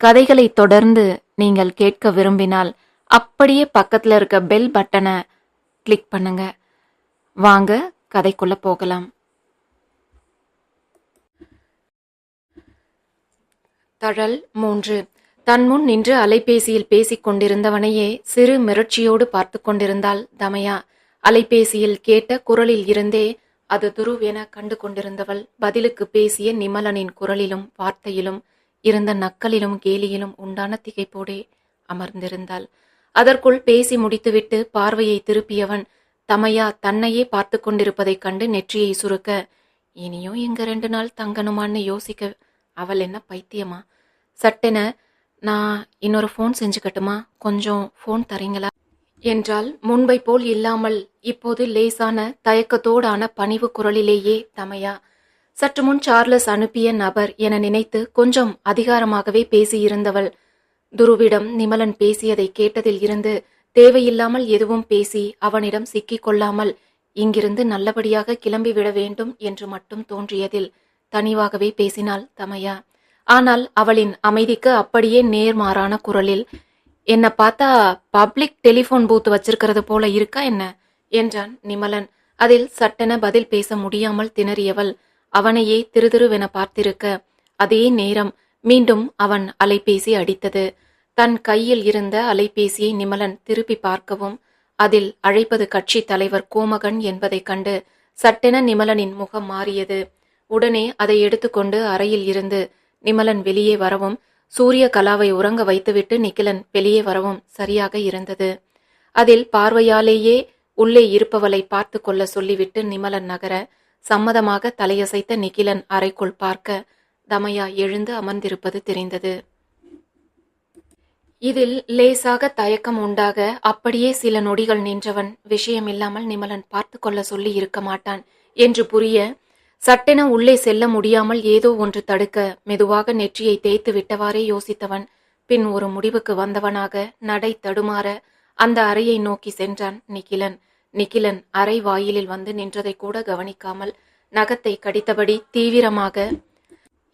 கதைகளை தொடர்ந்து நீங்கள் கேட்க விரும்பினால் அப்படியே பக்கத்துல இருக்க பெல் பட்டனை கிளிக் பண்ணுங்க. வாங்க கதைக்குள்ள போகலாம். தழல் மூன்று. தன் முன் நின்று அலைபேசியில் பேசிக் கொண்டிருந்தவனையே சிறு மிரட்சியோடு பார்த்து கொண்டிருந்தாள் தமயா. அலைபேசியில் கேட்ட குரலில் இருந்தே அது துருவென கண்டு கொண்டிருந்தவள். பதிலுக்கு பேசிய நிமலனின் குரலிலும் வார்த்தையிலும் இருந்த நக்கலிலும் கேலியிலும் உண்டான திகைப்போடே அமர்ந்திருந்தாள். அதற்குள் பேசி முடித்துவிட்டு பார்வையை திருப்பியவன் தமையா தன்னையே பார்த்து கொண்டிருப்பதைக் கண்டு நெற்றியை சுருக்க இனியும் எங்க ரெண்டு நாள் தங்கணுமான்னு யோசிக்க அவள் என்ன பைத்தியமா? சட்டென நான் இன்னொரு ஃபோன் செஞ்சுக்கட்டுமா? கொஞ்சம் ஃபோன் தரீங்களா? என்றால் முன்பை போல் இல்லாமல் இப்போது லேசான தயக்கத்தோடான பணிவு குரலிலேயே தமையா சற்று முன் சார்லஸ் அனுப்பிய நபர் என நினைத்து கொஞ்சம் அதிகாரமாகவே பேசியிருந்தவள். துருவிடம் நிமலன் பேசியதை கேட்டதில் இருந்து தேவையில்லாமல் எதுவும் பேசி அவனிடம் சிக்கிக் கொள்ளாமல் இங்கிருந்து நல்லபடியாக கிளம்பிவிட வேண்டும் என்று மட்டும் தோன்றியதில் தனிவாகவே பேசினாள் தமையா. ஆனால் அவளின் அமைதிக்கு அப்படியே நேர்மாறான குரலில் என்னை பார்த்தா பப்ளிக் டெலிபோன் பூத் வச்சிருக்கிறது போல இருக்கா என்ன? என்றான் நிமலன். அதில் சட்டென பதில் பேச முடியாமல் திணறியவள். அவனையே திருதிருவென பார்த்திருக்க அதே நேரம் மீண்டும் அவன் அலைபேசி அடித்தது. தன் கையில் இருந்த அலைபேசியை நிமலன் திருப்பி பார்க்கவும் அதில் அழைப்பது கட்சி தலைவர் கோமகன் என்பதைக் கண்டு சட்டென நிமலனின் முகம் மாறியது. உடனே அதை எடுத்துக்கொண்டு அறையில் இருந்து நிமலன் வெளியே வரவும் சூரிய கலாவை உறங்க வைத்துவிட்டு நிக்கிலன் வெளியே வரவும் சரியாக இருந்தது. அதில் பார்வையாலேயே உள்ளே இருப்பவளை பார்த்து கொள்ள சொல்லிவிட்டு நிமலன் நகர சம்மதமாக தலையசைத்த நிகிலன் அறைக்குள் பார்க்க தமையா எழுந்து அமர்ந்திருப்பது தெரிந்தது. இதில் லேசாக தயக்கம் உண்டாக அப்படியே சில நொடிகள் நின்றவன் விஷயமில்லாமல் நிமலன் பார்த்து கொள்ள சொல்லி இருக்க மாட்டான் என்று புரிய சட்டென உள்ளே செல்ல முடியாமல் ஏதோ ஒன்று தடுக்க மெதுவாக நெற்றியை தேய்த்து விட்டவாறே யோசித்தவன். பின் ஒரு முடிவுக்கு வந்தவனாக நடை தடுமாற அந்த அறையை நோக்கி சென்றான் நிகிலன். நிகிலன் அறை வாயிலில் வந்து நின்றதை கூட கவனிக்காமல் நகத்தை கடித்தபடி தீவிரமாக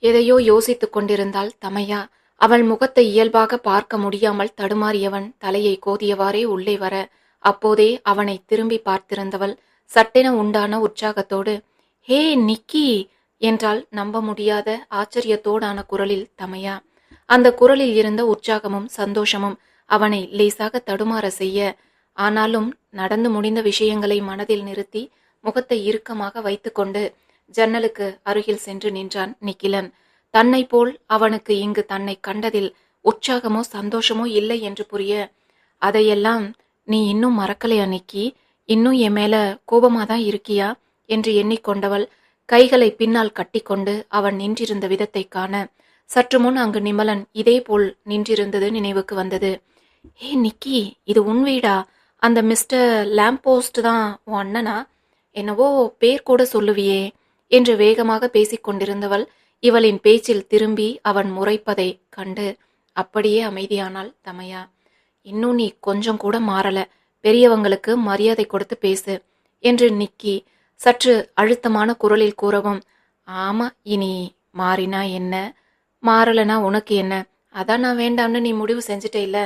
எதையோ யோசித்துக் கொண்டிருந்தாள் தமையா அவள் முகத்தை இயல்பாக பார்க்க முடியாமல் தடுமாறியவன் தலையை கோதியவாறே உள்ளே வர அப்போதே அவனை திரும்பி பார்த்திருந்தவள் சட்டென உண்டான உற்சாகத்தோடு ஹே நிக்கி! என்றால் நம்ப முடியாத ஆச்சரியத்தோடான குரலில் தமையா. அந்த குரலில் இருந்த உற்சாகமும் சந்தோஷமும் அவனை லேசாக தடுமாற செய்ய ஆனாலும் நடந்து முடிந்த விஷயங்களை மனதில் நிறுத்தி முகத்தை இறுக்கமாக வைத்துக்கொண்டு ஜன்னலுக்கு அருகில் சென்று நின்றான் நிக்கிலன். தன்னை போல் அவனுக்கு இங்கு தன்னை கண்டதில் உற்சாகமோ சந்தோஷமோ இல்லை என்று புரிய அதையெல்லாம் நீ இன்னும் மறக்கலையா நிக்கி? இன்னும் என் மேல கோபமாதான் இருக்கியா? என்று எண்ணிக்கொண்டவள் கைகளை பின்னால் கட்டிக்கொண்டு அவன் நின்றிருந்த விதத்தை காண சற்று முன் அங்கு நிமலன் இதே போல் நின்றிருந்தது நினைவுக்கு வந்தது. ஏ நிக்கி இது உன் வீடா? அந்த மிஸ்டர் லேம்போஸ்ட் தான் உன் அண்ணனா? என்னவோ பேர் கூட சொல்லுவியே என்று வேகமாக பேசிக்கொண்டிருந்தவள் இவளின் பேச்சில் திரும்பி அவன் முறைப்பதை கண்டு அப்படியே அமைதியானாள் தமையா. இன்னும் நீ கொஞ்சம் கூட மாறல பெரியவங்களுக்கு மரியாதை கொடுத்து பேசு என்று நிக்கி சற்று அழுத்தமான குரலில் கூறவும் ஆமா இனி மாறினா என்ன? மாறலனா உனக்கு என்ன? அதான் நான் வேண்டாம்னு நீ முடிவு செஞ்சுட்டே இல்ல?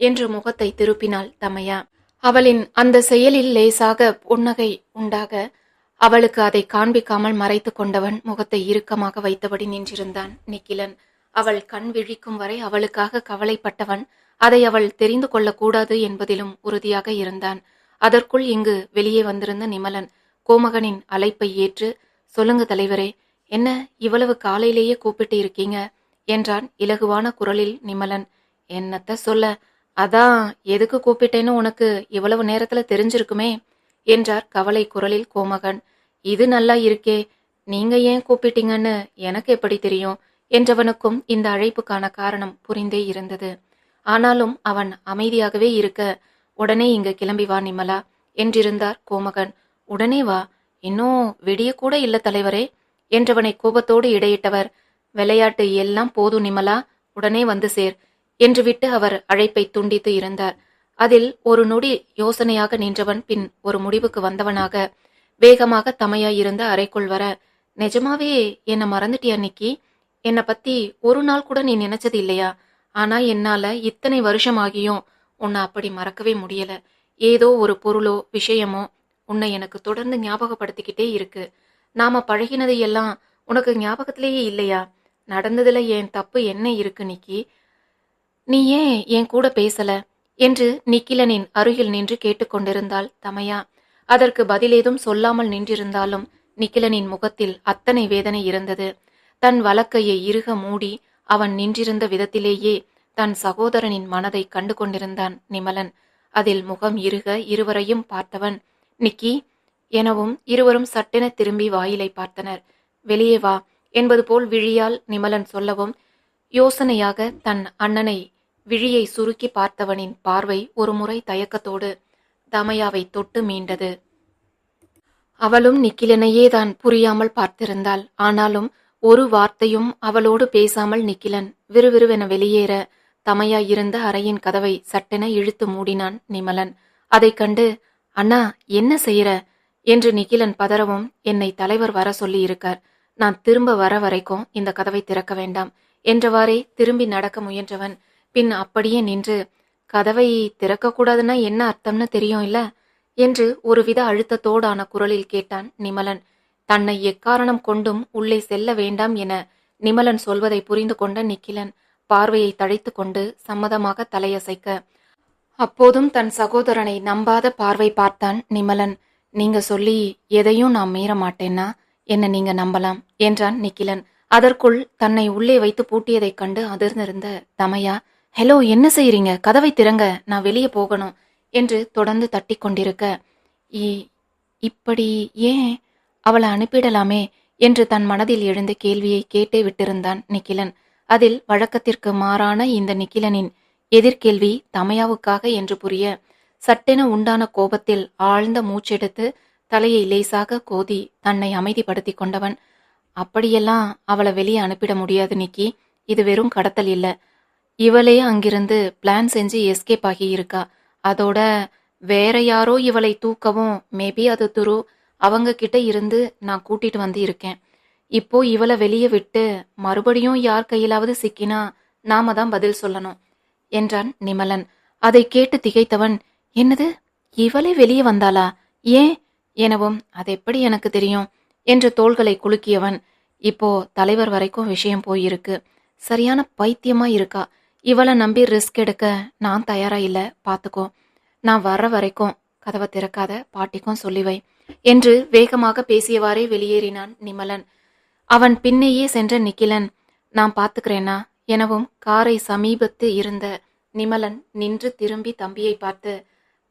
என்று முகத்தை திருப்பினாள் தமையா. அவளின் அந்த செயலில் லேசாக புன்னகை உண்டாக அவளுக்கு அதை காண்பிக்காமல் மறைத்து கொண்டவன் முகத்தை இறுக்கமாக வைத்தபடி நின்றிருந்தான் நிக்கிலன். அவள் கண் விழிக்கும் வரை அவளுக்காக கவலைப்பட்டவன் அதை அவள் தெரிந்து கொள்ளக்கூடாது என்பதிலும் உறுதியாக இருந்தான். அதற்குள் இங்கு வெளியே வந்திருந்த நிமலன் கோமகனின் அழைப்பை ஏற்று சொல்லுங்க தலைவரே என்ன இவ்வளவு காலையிலேயே கூப்பிட்டு இருக்கீங்க? என்றான் இலகுவான குரலில் நிமலன். என்னத்த சொல்ல அதான் எதுக்கு கூப்பிட்டேன்னு உனக்கு இவ்வளவு நேரத்துல தெரிஞ்சிருக்குமே என்றார் கவலை குரலில் கோமகன். இது நல்லா இருக்கே நீங்க ஏன் கூப்பிட்டீங்கன்னு எனக்கு எப்படி தெரியும் என்றவனுக்கும் இந்த அழைப்புக்கான காரணம் புரிந்தே இருந்தது. ஆனாலும் அவன் அமைதியாகவே இருக்க உடனே இங்க கிளம்பி வா நிமலா என்றிருந்தார் கோமகன். உடனே வா இன்னும் விடிய கூட இல்ல தலைவரே என்றவனை கோபத்தோடு இடையிட்டவர். விளையாட்டு எல்லாம் போதும் நிமலா உடனே வந்து சேர். என்று விட்டு அவர் அழைப்பை துண்டித்து இருந்தார். அதில் ஒரு நொடி யோசனையாக நின்றவன் பின் ஒரு முடிவுக்கு வந்தவனாக வேகமாக தமையாயிருந்த அறைக்குள் வர நிஜமாவே என்னை மறந்துட்டியா நிக்கி? என்னை பத்தி ஒரு நாள் கூட நீ நினைச்சது இல்லையா? ஆனா என்னால இத்தனை வருஷம் ஆகியும் உன்னை அப்படி மறக்கவே முடியல. ஏதோ ஒரு பொருளோ விஷயமோ உன்னை எனக்கு தொடர்ந்து ஞாபகப்படுத்திக்கிட்டே இருக்கு. நாம பழகினது எல்லாம் உனக்கு ஞாபகத்திலேயே இல்லையா? நடந்ததுல என் தப்பு என்ன இருக்கு நிக்கி? நீ ஏன் என் கூட பேசல? என்று நிக்கிலனின் அருகில் நின்று கேட்டுக்கொண்டிருந்தாள் தமையா. அதற்கு பதிலேதும் சொல்லாமல் நின்றிருந்தாலும் நிக்கிலனின் முகத்தில் அத்தனை வேதனை இருந்தது. தன் வழக்கையை இறுக மூடி அவன் நின்றிருந்த விதத்திலேயே தன் சகோதரனின் மனதை கண்டு கொண்டிருந்தான் நிமலன். அதில் முகம் இறுக இருவரையும் பார்த்தவன் நிக்கி எனவும் இருவரும் சட்டென திரும்பி வாயிலை பார்த்தனர். வெளியே வா என்பது போல் விழியால் நிமலன் சொல்லவும் யோசனையாக தன் அண்ணனை விழியை சுருக்கி பார்த்தவனின் பார்வை ஒருமுறை தயக்கத்தோடு தமையாவை தொட்டு மீண்டது. அவளும் நிக்கிலனையே தான் புரியாமல் பார்த்திருந்தாள். ஆனாலும் ஒரு வார்த்தையும் அவளோடு பேசாமல் நிக்கிலன் விறுவிறுவென வெளியேற தமையா இருந்த அறையின் கதவை சட்டென இழுத்து மூடினான் நிமலன். அதைக் கண்டு அண்ணா என்ன செய்யற என்று நிக்கிலன் பதறவும் என்னை தலைவர் வர சொல்லி இருக்கார் நான் திரும்ப வர வரைக்கும் இந்த கதவை திறக்க வேண்டாம் என்றவாறே திரும்பி நடக்க முயன்றவன் பின் அப்படியே நின்று கதவை திறக்கக்கூடாதுன்னா என்ன அர்த்தம்னு தெரியும் இல்ல? என்று ஒருவித அழுத்தத்தோடான குரலில் கேட்டான் நிமலன். தன்னை எக்காரணம் கொண்டும் உள்ளே செல்ல வேண்டாம் என நிமலன் சொல்வதை புரிந்து கொண்ட நிக்கிலன் பார்வையை தழைத்து கொண்டு சம்மதமாக தலையசைக்க அப்போதும் தன் சகோதரனை நம்பாத பார்வை பார்த்தான் நிமலன். நீங்க சொல்லி எதையும் நான் மீற மாட்டேன்னா என்ன நீங்க நம்பலாம்? என்றான் நிக்கிலன். அதற்குள் தன்னை உள்ளே வைத்து பூட்டியதைக் கண்டு அதிர்ந்திருந்த தமையா ஹலோ என்ன செய்கிறீங்க கதவை திறங்க நான் வெளியே போகணும் என்று தொடர்ந்து தட்டி கொண்டிருக்க. "இ- இப்படி ஏன்? அவளை அனுப்பிடலாமே என்று தன் மனதில் எழுந்த கேள்வியை கேட்டே விட்டிருந்தான் நிக்கிலன். அதில் வழக்கத்திற்கு மாறான இந்த நிக்கிலனின் எதிர்கேள்வி தமையாவுக்காக என்று புரிய சட்டென உண்டான கோபத்தில் ஆழ்ந்த மூச்செடுத்து தலையை லேசாக கோதி தன்னை அமைதிப்படுத்திக் கொண்டவன். அப்படியெல்லாம் அவளை வெளியே அனுப்பிட முடியாது நிக்கி. இது வெறும் கடத்தல் இல்லை. இவளே அங்கிருந்து பிளான் செஞ்சு எஸ்கேப் ஆகி இருக்கா. அதோட வேற யாரோ இவளை தூக்கவும் மேபி அது துரு அவங்க கிட்ட இருந்து நான் கூட்டிட்டு வந்து இருக்கேன் இப்போ இவளை வெளியே விட்டு மறுபடியும் யார் கையிலாவது சிக்கினா நாம தான் பதில் சொல்லணும் என்றான் நிமலன். அதை கேட்டு திகைத்தவன் என்னது? இவளே வெளியே வந்தாளா? ஏன்? எனவும் அது எப்படி எனக்கு தெரியும்? என்று தோள்களை குலுக்கியவன். இப்போ தலைவர் வரைக்கும் விஷயம் போயிருக்கு. சரியான பைத்தியமா இருக்கா? இவளை நம்பி ரிஸ்க் எடுக்க நான் தயாரா இல்லை பார்த்துக்கோ நான் வர்ற வரைக்கும் கதவை திறக்காத பாட்டிக்கும் சொல்லிவை என்று வேகமாக பேசியவாறே வெளியேறினான் நிமலன். அவன் பின்னேயே சென்ற நிக்கிலன். நான் பாத்துக்கிறேனா எனவும் காரை சமீபத்து இருந்த நிமலன் நின்று திரும்பி தம்பியை பார்த்து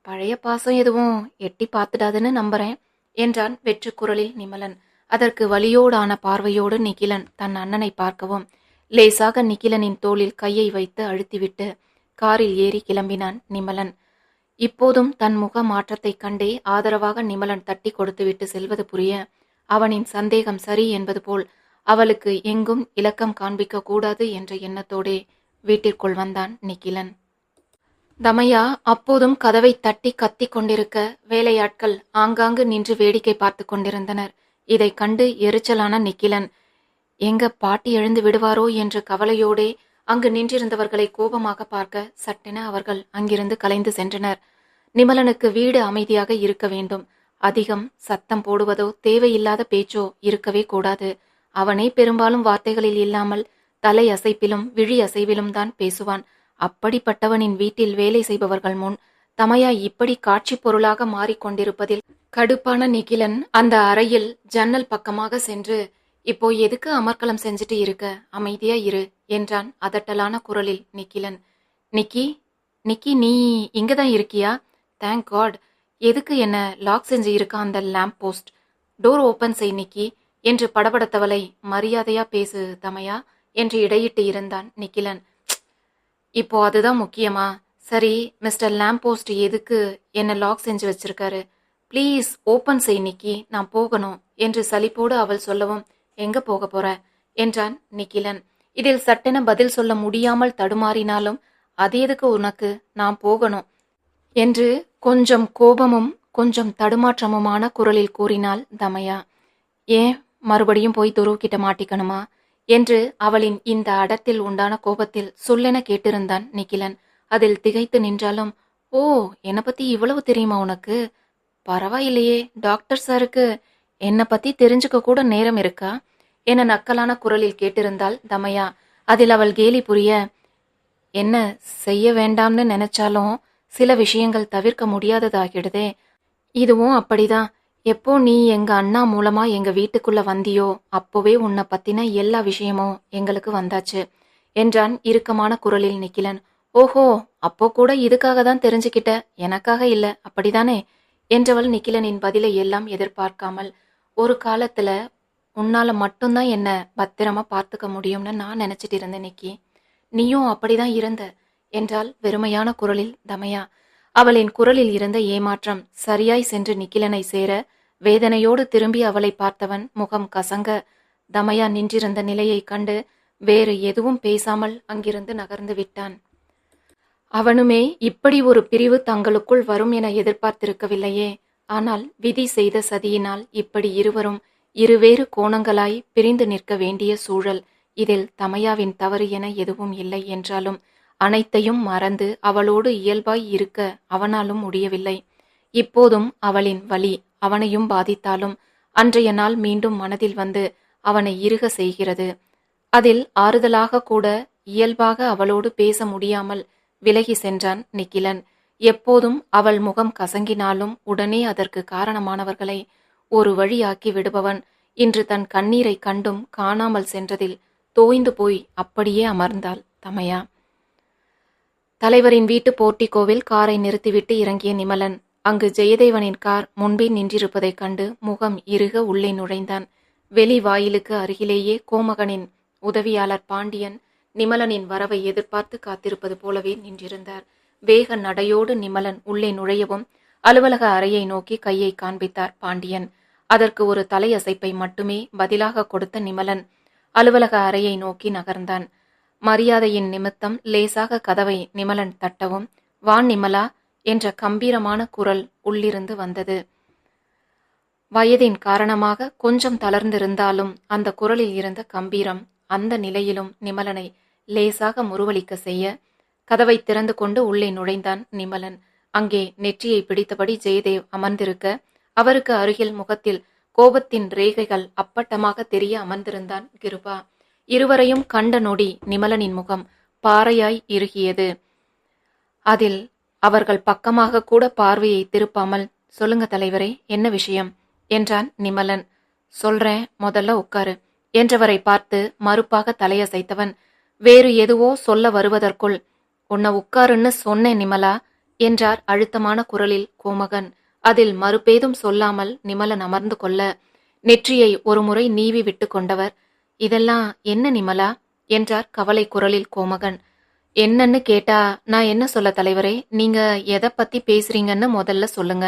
பழைய பாசம் எதுவும் எட்டி பார்த்துடாதுன்னு நம்புறேன் என்றான் வெற்று குரலில் நிமலன். அதற்கு வலியோடான பார்வையோடு நிகிலன் தன் அண்ணனை பார்க்கவும் லேசாக நிக்கிலனின் தோளில் கையை வைத்து அழுத்திவிட்டு காரில் ஏறி கிளம்பினான் நிமலன். இப்போதும் தன் முக மாற்றத்தைக் கண்டே ஆதரவாக நிமலன் தட்டி கொடுத்துவிட்டு செல்வது புரிய அவனின் சந்தேகம் சரி என்பது போல் அவளுக்கு எங்கும் இலக்கம் காண்பிக்க கூடாது என்ற எண்ணத்தோடே வீட்டிற்குள் வந்தான் நிக்கிலன் தமையா அப்போதும் கதவை தட்டி கத்தி கொண்டிருக்க வேலையாட்கள் ஆங்காங்கு நின்று வேடிக்கை பார்த்து கொண்டிருந்தனர். இதைக் கண்டு எரிச்சலான நிக்கிலன் எங்க பாட்டி எழுந்து விடுவாரோ என்ற கவலையோடே அங்கு நின்றிருந்தவர்களை கோபமாக பார்க்க சட்டென அவர்கள் அங்கிருந்து கலைந்து சென்றனர். நிமலனுக்கு வீடு அமைதியாக இருக்க வேண்டும். அதிகம் சத்தம் போடுவதோ தேவையில்லாத பேச்சோ இருக்கவே கூடாது. அவனே பெரும்பாலும் வார்த்தைகளில் இல்லாமல் தலை அசைப்பிலும் விழி அசைவிலும் தான் பேசுவான். அப்படிப்பட்டவனின் வீட்டில் வேலை செய்பவர்கள் முன் தமையா இப்படி காட்சி பொருளாக மாறிக்கொண்டிருப்பதில் கடுப்பான நிகிலன் அந்த அறையில் ஜன்னல் பக்கமாக சென்று இப்போ எதுக்கு அமர்க்கலம் செஞ்சுட்டு இருக்க? அமைதியா இரு என்றான் அதட்டலான குரலில் நிக்கிலன். நிக்கி நிக்கி நீ இங்கதான் இருக்கியா? தேங்க் காட் எதுக்கு என்ன லாக் செஞ்சு இருக்கா அந்த லேம்ப் போஸ்ட் டோர் ஓபன் செய் நிக்கி என்று படபடத்தவளை மரியாதையா பேசு தமையா என்று இடையிட்டு இருந்தான் நிக்கிலன். இப்போ அதுதான் முக்கியமா? சரி மிஸ்டர் லேம்ப் போஸ்ட் எதுக்கு என்ன லாக் செஞ்சு வச்சிருக்காரு? ப்ளீஸ் ஓப்பன் செய் நிக்கி நான் போகணும் என்று சலிப்போடு அவள் சொல்லவும் எங்க போக போற? என்றான் நிக்கிலன். இதில் சட்டென பதில் சொல்ல முடியாமல் தடுமாறினாலும் அது எதுக்கு உனக்கு? நான் போகணும் என்று கொஞ்சம் கோபமும் கொஞ்சம் தடுமாற்றமுமான குரலில் கூறினாள் தமையா. ஏன் மறுபடியும் போய் துருவ் கிட்ட மாட்டிக்கணுமா? என்று அவளின் இந்த அடத்தில் உண்டான கோபத்தில் சொல்லென கேட்டிருந்தான் நிக்கிலன். அதில் திகைத்து நின்றாலும் ஓ என்னை பத்தி இவ்வளவு தெரியுமா உனக்கு? பரவாயில்லையே டாக்டர் சாருக்கு என்னை பத்தி தெரிஞ்சுக்க கூட நேரம் இருக்கா? என நக்கலான குரலில் கேட்டிருந்தாள் தமையா. அதில் அவள் கேலி புரிய என்ன செய்ய வேண்டாம்னு நினைச்சாலும் சில விஷயங்கள் தவிர்க்க முடியாததாகிடுதே. இதுவும் அப்படிதான் எப்போ நீ எங்க அண்ணா மூலமா எங்க வீட்டுக்குள்ள வந்தியோ அப்போவே உன்னை பத்தின எல்லா விஷயமும் எங்களுக்கு வந்தாச்சு என்றான் இறுக்கமான குரலில் நிக்கிலன். ஓஹோ அப்போ கூட இதுக்காக தான் தெரிஞ்சுக்கிட்ட. எனக்காக இல்ல அப்படிதானே? என்றவள் நிக்கிலனின் பதிலை எல்லாம் எதிர்பார்க்காமல் ஒரு காலத்துல உன்னால மட்டும்தான் என்ன பத்திரமா பார்த்துக்க முடியும்னு நான் நினைச்சிட்டு இருந்தேன் நிக்கி நீயும் அப்படிதான் இருந்த. என்றால் வெறுமையான குரலில் தமையா அவளின் குரலில் இருந்த ஏமாற்றம் சரியாய் சென்று நிக்கிலனை சேர வேதனையோடு திரும்பி அவளை பார்த்தவன் முகம் கசங்க. தமையா நின்றிருந்த நிலையைக் கண்டு வேறு எதுவும் பேசாமல் அங்கிருந்து நகர்ந்து விட்டான். அவனுமே இப்படி ஒரு பிரிவு தங்களுக்குள் வரும் என எதிர்பார்த்திருக்கவில்லையே. ஆனால் விதி செய்த சதியினால் இப்படி இருவரும் இருவேறு கோணங்களாய் பிரிந்து நிற்க வேண்டிய சூழல் இதில் தமையாவின் தவறு என எதுவும் இல்லை என்றாலும் அனைத்தையும் மறந்து அவளோடு இயல்பாய் இருக்க அவனாலும் முடியவில்லை. இப்போதும் அவளின் வலி அவனையும் பாதித்தாலும் அன்றைய நாள் மீண்டும் மனதில் வந்து அவனை இருக செய்கிறது. அதில் ஆறுதலாக கூட இயல்பாக அவளோடு பேச முடியாமல் விலகி சென்றான் நிக்கிலன். எப்போதும் அவள் முகம் கசங்கினாலும் உடனே அதற்கு காரணமானவர்களை ஒரு வழியாக்கி விடுபவன். இன்று தன் கண்ணீரை கண்டும் காணாமல் சென்றதில் தோய்ந்து போய் அப்படியே அமர்ந்தாள் தமையா. தலைவரின் வீட்டு போர்ட்டிகோவில் காரை நிறுத்திவிட்டு இறங்கிய நிமலன் அங்கு ஜெயதேவனின் கார் முன்பே நின்றிருப்பதைக் கண்டு முகம் இறுக உள்ளே நுழைந்தான். வெளி வாயிலுக்கு அருகிலேயே கோமகனின் உதவியாளர் பாண்டியன் நிமலனின் வரவை எதிர்பார்த்து காத்திருப்பது போலவே நின்றிருந்தார். வேக நடையோடு நிமலன் உள்ளே நுழையவும் அலுவலக அறையை நோக்கி கையை காண்பித்தார் பாண்டியன். அதற்கு ஒரு தலையசைப்பை மட்டுமே பதிலாக கொடுத்த நிமலன் அலுவலக அறையை நோக்கி நகர்ந்தான். மரியாதையின் நிமித்தம் லேசாக கதவை நிமலன் தட்டவும் வான் நிமலா என்ற கம்பீரமான குரல் உள்ளிருந்து வந்தது. வயதின் காரணமாக கொஞ்சம் தளர்ந்திருந்தாலும் அந்த குரலில் இருந்த கம்பீரம் அந்த நிலையிலும் நிமலனை லேசாக முருவளிக்க செய்ய கதவை திறந்து கொண்டு உள்ளே நுழைந்தான் நிமலன். அங்கே நெற்றியை பிடித்தபடி ஜெயதேவ் அமர்ந்திருக்க அவருக்கு அருகில் முகத்தில் கோபத்தின் ரேகைகள் அப்பட்டமாக தெரிய அமர்ந்திருந்தான் கிருபா. இருவரையும் கண்ட நொடி நிமலனின் முகம் பாறையாய் இறுகியது. அதில் அவர்கள் பக்கமாக கூட பார்வையை திருப்பாமல் சொல்லுங்க தலைவரே என்ன விஷயம்? என்றான் நிமலன். சொல்றேன் முதல்ல உட்காரு என்றவரை பார்த்து மறுப்பாக தலையசைத்தவன். வேறு எதுவோ சொல்ல வருவதற்குள் உன்னை உட்காருன்னு சொன்னேன் நிமலா என்றார் அழுத்தமான குரலில் கோமகன். அதில் மறுபேதும் சொல்லாமல் நிமலன் அமர்ந்து கொள்ள நெற்றியை ஒருமுறை நீவி விட்டு கொண்டவர். இதெல்லாம் என்ன நிமலா? என்றார் கவலை குரலில் கோமகன். என்னன்னு கேட்டா நான் என்ன சொல்ல தலைவரே? நீங்க எதை பத்தி பேசுறீங்கன்னு முதல்ல சொல்லுங்க.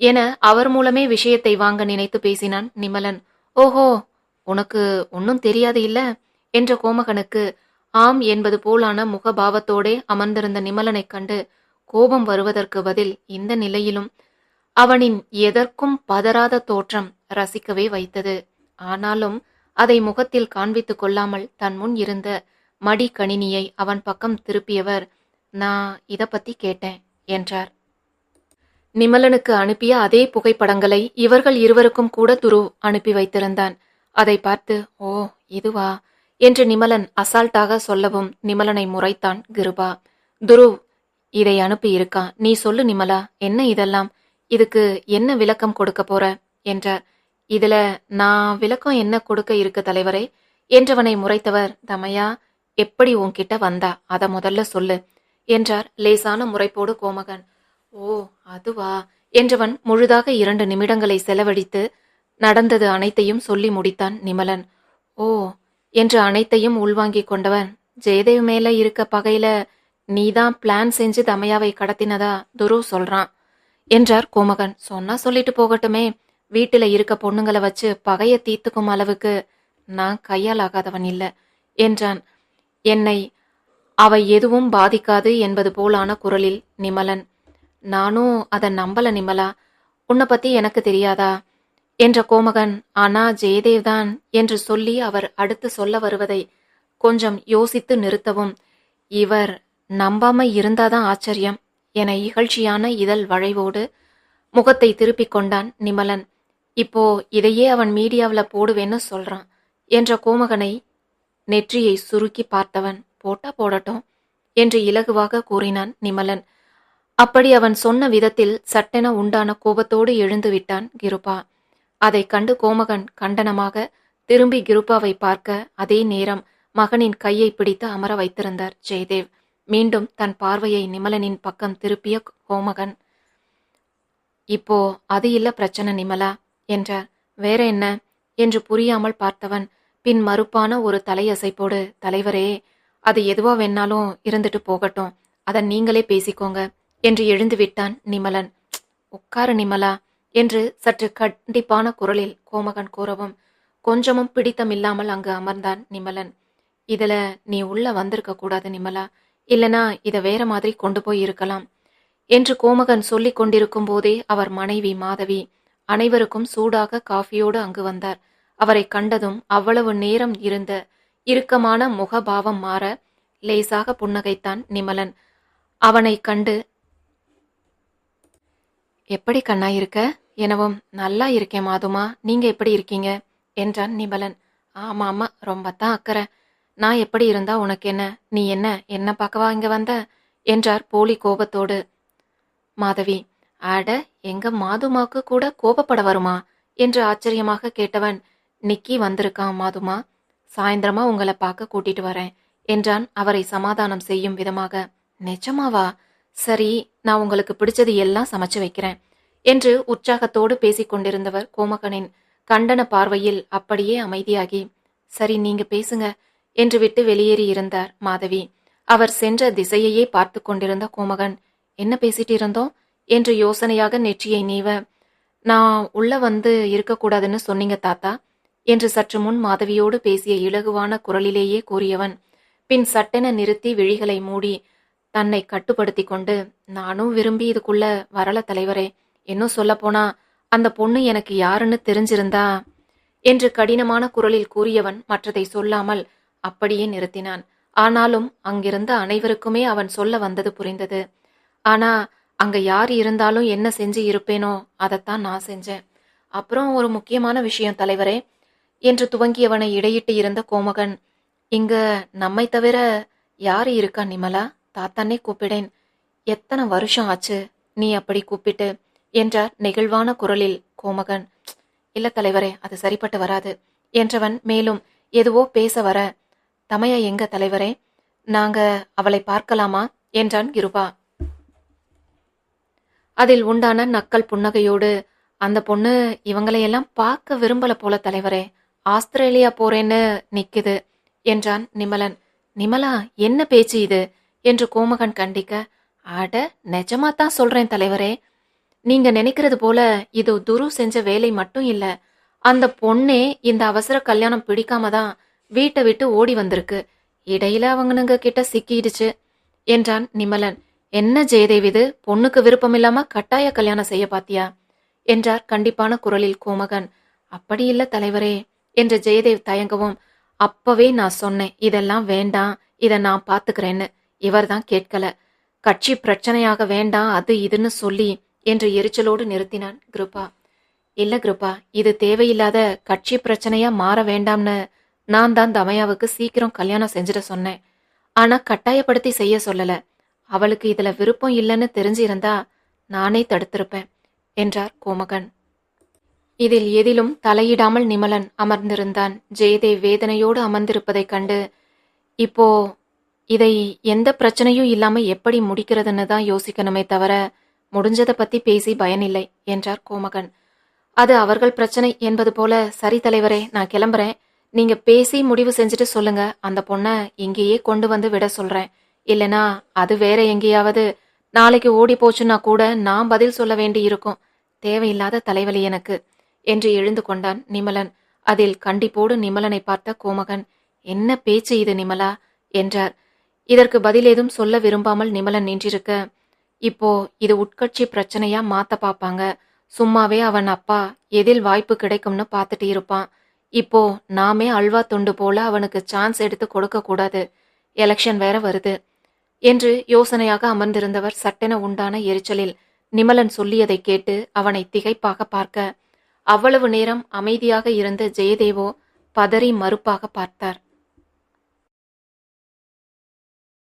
என அவர் மூலமே விஷயத்தை வாங்க நினைத்து பேசினான் நிமலன். ஓஹோ உனக்கு ஒன்னும் தெரியாது இல்ல? என்ற கோமகனுக்கு ஆம் என்பது போலான முகபாவத்தோடே அமர்ந்திருந்த நிமலனைக் கண்டு கோபம் வருவதற்கு பதில் இந்த நிலையிலும் அவனின் எதற்கும் பதறாத தோற்றம் ரசிக்கவே வைத்தது. ஆனாலும் அதை முகத்தில் காண்பித்துக் கொள்ளாமல் தன் முன் இருந்த மடி கணினியை அவன் பக்கம் திருப்பியவர் நான் இத பத்தி கேட்டேன் என்றார். நிமலனுக்கு அனுப்பிய அதே புகைப்படங்களை இவர்கள் இருவருக்கும் கூட துரு அனுப்பி வைத்திருந்தான். அதை பார்த்து ஓ இதுவா? என்று நிமலன் அசால்ட்டாக சொல்லவும் நிமலனை முறைத்தான் கிருபா. துருவ் இதை அனுப்பி இருக்கான் நீ சொல்லு நிமலா என்ன இதெல்லாம்? இதுக்கு என்ன விளக்கம் கொடுக்க போற? என்றார் இதுல நான் விளக்கம் என்ன கொடுக்க இருக்கு தலைவரே? என்றவனை முறைத்தவர் தமையா எப்படி உன்கிட்ட வந்தா? அத முதல்ல சொல்லு என்றார் லேசான முறைப்போடு கோமகன். ஓ அதுவா? என்றவன் முழுதாக இரண்டு நிமிடங்களை செலவழித்து நடந்தது அனைத்தையும் சொல்லி முடித்தான் நிமலன். ஓ என்று அனைத்தையும் உள்வாங்கிக் கொண்டவன். ஜெயதேவ் மேல இருக்க பகையில நீதான் பிளான் செஞ்சு தமையாவை கடத்தினதா? துரு சொல்றான். என்றார் கோமகன். சொன்னா சொல்லிட்டு போகட்டுமே. வீட்டுல இருக்க பொண்ணுங்களை வச்சு பகைய தீர்த்துக்கும் அளவுக்கு நான் கையால் ஆகாதவன் இல்ல என்றான். என்னை அவை எதுவும் பாதிக்காது என்பது போலான குரலில் நிமலன். நானும் அதை நம்பல நிமலா. உன்னை பத்தி எனக்கு தெரியாதா? என்ற கோமகன் ஆனா ஜெயதேவ்தான் என்று சொல்லி அவர் அடுத்து சொல்ல வருவதை கொஞ்சம் யோசித்து நிறுத்தவும் இவர் நம்பாம இருந்தாதான் ஆச்சரியம் என இகழ்ச்சியான இதழ் வளைவோடு முகத்தை திருப்பிக் கொண்டான் நிமலன். இப்போ இதையே அவன் மீடியாவில் போடுவேன்னு சொல்றான் என்ற கோமகனை நெற்றியை சுருக்கி பார்த்தவன் போட்டா போடட்டும் என்று இலகுவாக கூறினான் நிமலன். அப்படி அவன் சொன்ன விதத்தில் சட்டென உண்டான கோபத்தோடு எழுந்து விட்டான் கிருபா. அதை கண்டு கோமகன் கண்டனமாக திரும்பி கிருபாவை பார்க்க அதே நேரம் மகனின் கையை பிடித்து அமர வைத்திருந்தார் ஜெயதேவ். மீண்டும் தன் பார்வையை நிமலனின் பக்கம் திருப்பிய கோமகன். இப்போ அது இல்ல பிரச்சனை நிமலா என்றார். வேற என்ன என்று புரியாமல் பார்த்தவன் பின் மறுப்பான ஒரு தலையசைப்போடு தலைவரே அது எதுவா வேணாலும் இருந்துட்டு போகட்டும். அதை நீங்களே பேசிக்கோங்க என்று எழுந்து விட்டான் நிமலன். உட்காரு நிமலா என்று சற்று கண்டிப்பான குரலில் கோமகன் கூறவும் கொஞ்சமும் பிடித்தமில்லாமல் அங்கு அமர்ந்தான் நிமலன். இதுல நீ உள்ள வந்திருக்க கூடாது நிமலா. இல்லனா இதை வேற மாதிரி கொண்டு போய் இருக்கலாம். என்று கோமகன் சொல்லிக் கொண்டிருக்கும் போதே அவர் மனைவி மாதவி அனைவருக்கும் சூடாக காஃபியோடு அங்கு வந்தார். அவரை கண்டதும் அவ்வளவு நேரம் இருந்த இறுக்கமான முகபாவம் மாற லேசாக புன்னகைத்தான் நிமலன். அவனை கண்டு எப்படி கண்ணா இருக்க? எனவும் நல்லா இருக்கேன் மாதுமா நீங்க எப்படி இருக்கீங்க? என்றான் நிமலன் ஆமா ஆமா ரொம்ப தான் அக்கறை. நான் எப்படி இருந்தா உனக்கு என்ன? நீ என்ன? என்ன பார்க்கவா இங்க வந்த? என்றார் போலி கோபத்தோடு. மாதவி அட எங்க மாதுமாக்கு கூட கோபப்பட வருமா? என்று ஆச்சரியமாக கேட்டவன் நிக்கி வந்திருக்கான் மாதுமா. சாயந்தரமா உங்களை பார்க்க கூட்டிட்டு வரேன் என்றான் அவரை சமாதானம் செய்யும் விதமாக. நிஜமாவா? சரி நான் உங்களுக்கு பிடிச்சது எல்லாம் சமைச்சு வைக்கிறேன். என்று உற்சாகத்தோடு பேசிக் கொண்டிருந்தவர் கோமகனின் கண்டன பார்வையில் அப்படியே அமைதியாகி சரி நீங்க பேசுங்க என்று விட்டு வெளியேறி இருந்தார் மாதவி. அவர் சென்ற திசையையே பார்த்து கொண்டிருந்த கோமகன் என்ன பேசிட்டு இருந்தோம்? என்று யோசனையாக நெற்றியை நீவ நான் உள்ள வந்து இருக்கக்கூடாதுன்னு சொன்னீங்க தாத்தா என்று சற்று முன் மாதவியோடு பேசிய இலகுவான குரலிலேயே கூறியவன். பின் சட்டென நிறுத்தி விழிகளை மூடி தன்னை கட்டுப்படுத்தி கொண்டு நானும் விரும்பி இதுக்குள்ள வரல தலைவரே இன்னும் சொல்லப்போனா அந்த பொண்ணு எனக்கு யாருன்னு தெரிஞ்சிருந்தா என்று கடினமான குரலில் கூறியவன் மற்றதை சொல்லாமல் அப்படியே நிறுத்தினான். ஆனாலும் அங்கிருந்த அனைவருக்குமே அவன் சொல்ல வந்தது புரிந்தது. ஆனா அங்க யார் இருந்தாலும் என்ன செஞ்சு இருப்பேனோ அதைத்தான் நான் செஞ்சேன். அப்புறம் ஒரு முக்கியமான விஷயம் தலைவரே என்று துவங்கியவனை இடையிட்டு இருந்த கோமகன் இங்க நம்மை தவிர யாரு இருக்கா நிமலா? தாத்தானே கூப்பிடேன். எத்தனை வருஷம் ஆச்சு? நீ அப்படி கூப்பிட்டு என்றார் நெகிழ்வான குரலில் கோமகன் இல்ல தலைவரே அது சரிப்பட்டு வராது என்றவன் மேலும் எதுவோ பேச வர தமைய எங்க தலைவரே நாங்க அவளை பார்க்கலாமா? என்றான் கிருபா. அதில் உண்டான நக்கல் புன்னகையோடு அந்த பொண்ணு இவங்களையெல்லாம் பார்க்க விரும்பல போல தலைவரே ஆஸ்திரேலியா போறேன்னு நிக்குது என்றான் நிமலன். நிமலா என்ன பேச்சு இது? என்று கோமகன் கண்டிக்க அட நிஜமா தான் சொல்றேன் தலைவரே நீங்க நினைக்கிறது போல இது துரு செஞ்ச வேலை மட்டும் இல்ல. அந்த பொண்ணே இந்த அவசர கல்யாணம் பிடிக்காம தான் வீட்டை விட்டு ஓடி வந்திருக்கு. இடையில அவங்கனுங்க கிட்ட சிக்கிடுச்சு. என்றான் நிமலன். என்ன ஜெயதேவி இது? பொண்ணுக்கு விருப்பமில்லாம கட்டாய கல்யாணம் செய்ய பாத்தியா? என்றார் கண்டிப்பான குரலில் கோமகன். அப்படி இல்ல தலைவரே என்று ஜெயதேவ் தயங்கவும் அப்பவே நான் சொன்னேன் இதெல்லாம் வேண்டாம் இதை நான் பாத்துக்கிறேன்னு. இவர்தான் கேட்கல. கட்சி பிரச்சனையாக வேண்டாம் அது இதுன்னு சொல்லி என்று எரிச்சலோடு நிறுத்தினான் கிருபா. இல்ல கிருபா இது தேவையில்லாத கட்சி பிரச்சனையா மாற வேண்டாம்னு நான் தான் தமயாவுக்கு சீக்கிரம் கல்யாணம் செஞ்சிட சொன்னேன். ஆனா கட்டாயப்படுத்தி செய்ய சொல்லல. அவளுக்கு இதுல விருப்பம் இல்லைன்னு தெரிஞ்சிருந்தா நானே தடுத்திருப்பேன் என்றார் கோமகன். இதில் எதிலும் தலையிடாமல் நிமலன் அமர்ந்திருந்தான். ஜெயதேவ் வேதனையோடு அமர்ந்திருப்பதைக் கண்டு இப்போ இதை எந்த பிரச்சனையும் இல்லாம எப்படி முடிக்கிறதுன்னு தான் யோசிக்கணுமே தவிர முடிஞ்சதை பத்தி பேசி பயனில்லை என்றார் கோமகன். அது அவர்கள் பிரச்சனை என்பது போல சரி தலைவரே நான் கிளம்புறேன். நீங்க பேசி முடிவு செஞ்சுட்டு சொல்லுங்க. அந்த பொண்ணை இங்கேயே கொண்டு வந்து விட சொல்றேன். இல்லனா அது வேற எங்கேயாவது நாளைக்கு ஓடி போச்சுன்னா கூட நான் பதில் சொல்ல வேண்டி இருக்கும். தேவையில்லாத தலைவலி எனக்கு என்று எழுந்து கொண்டான் நிமலன். அதில் கண்டிப்போடு நிமலனை பார்த்த கோமகன் என்ன பேச்சு இது நிமலா? என்றார். இதற்கு பதில் ஏதும் சொல்ல விரும்பாமல் நிமலன் நின்றிருக்க இப்போ இது உட்கட்சி பிரச்சனையா மாத்த பாப்பாங்க. சும்மாவே அவன் அப்பா எதில் வாய்ப்பு கிடைக்கும்னு பார்த்துட்டு இருப்பான். இப்போ நாமே அல்வா தொண்டு போல அவனுக்கு சான்ஸ் எடுத்து கொடுக்க கூடாது. எலெக்ஷன் வேற வருது. என்று யோசனையாக அமர்ந்திருந்தவர் சட்டென உண்டான எரிச்சலில் நிமலன் சொல்லியதை கேட்டு அவனை திகைப்பாக பார்க்க. அவ்வளவு நேரம் அமைதியாக இருந்த ஜெயதேவோ பதறி மறுப்பாக பார்த்தார்.